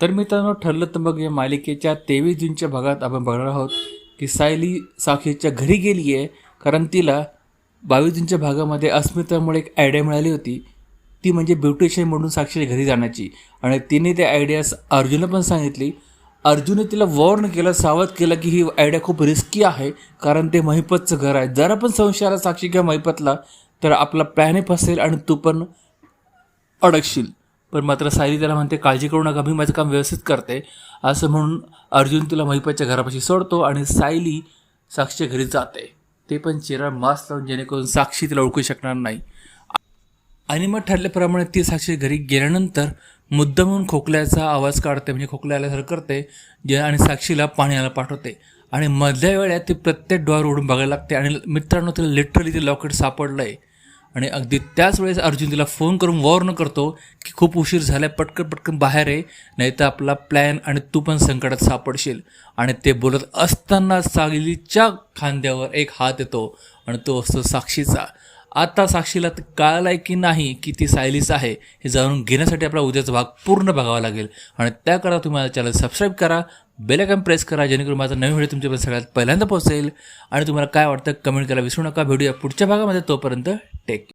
तर मित्रांनो ठरलं तर मग या मालिकेच्या तेवीस जूनच्या भागात आपण बघणार आहोत की सायली साक्षीच्या घरी गेली आहे कारण तिला बावीस जूनच्या भागामध्ये अस्मितामुळे एक आयडिया मिळाली होती. ती म्हणजे ब्युटिशियन म्हणून साक्षीच्या घरी जाण्याची. आणि तिने त्या आयडियास अर्जुनला पण सांगितली. अर्जुनने तिला वॉर्न केलं सावध केलं की ही आयडिया खूप रिस्की आहे कारण ते महिपतचं घर आहे. जरा पण संशय आला साक्षी किंवा महिपतला तर आपला प्लॅनही फसेल आणि तू पण अडकशील. पण मात्र सायली त्याला म्हणते काळजी करू नका मी माझं काम व्यवस्थित करते. असं म्हणून अर्जुन तिला महिपाच्या घरापाशी सोडतो आणि सायली साक्षीच्या घरी जाते. ते पण चेहरा मास्क लावून जेणेकरून साक्षी तिला ओळखू शकणार नाही. आणि मग ठरल्याप्रमाणे ती साक्षी घरी गेल्यानंतर मुद्दामून खोकल्याचा आवाज काढते म्हणजे खोकला आल्यासारखं करते जे आणि साक्षीला पाण्याला पाठवते. आणि मधल्या वेळात ती प्रत्येक डोअर उडून बघायला लागते. आणि मित्रांनो तिला लिटरली ते लॉकेट सापडलं आहे आणि अगदी त्याच वेळेस अर्जुन तिला फोन करून वॉर्न करतो की खूप उशीर झाला पटकन पटकन बाहेर आहे नाही तर आपला प्लॅन आणि तू पण संकटात सापडशील. आणि ते बोलत असताना सागलीच्या खांद्यावर एक हात येतो आणि तो असतो साक्षीचा. आता साक्षीला ते कळालं आहे की नाही की ती सायलीच आहे हे जाणून घेण्यासाठी आपला उद्याचा भाग पूर्ण बघावा लागेल. आणि त्याकरता तुम्ही माझा चॅनल सबस्क्राईब करा बेलायकॉन प्रेस करा जेणेकरून माझा नवीन व्हिडिओ तुमच्यापर्यंत सगळ्यात पहिल्यांदा पोहोचेल. आणि तुम्हाला काय वाटतं कमेंट करायला विसरू नका. भेटूया पुढच्या भागामध्ये तोपर्यंत tech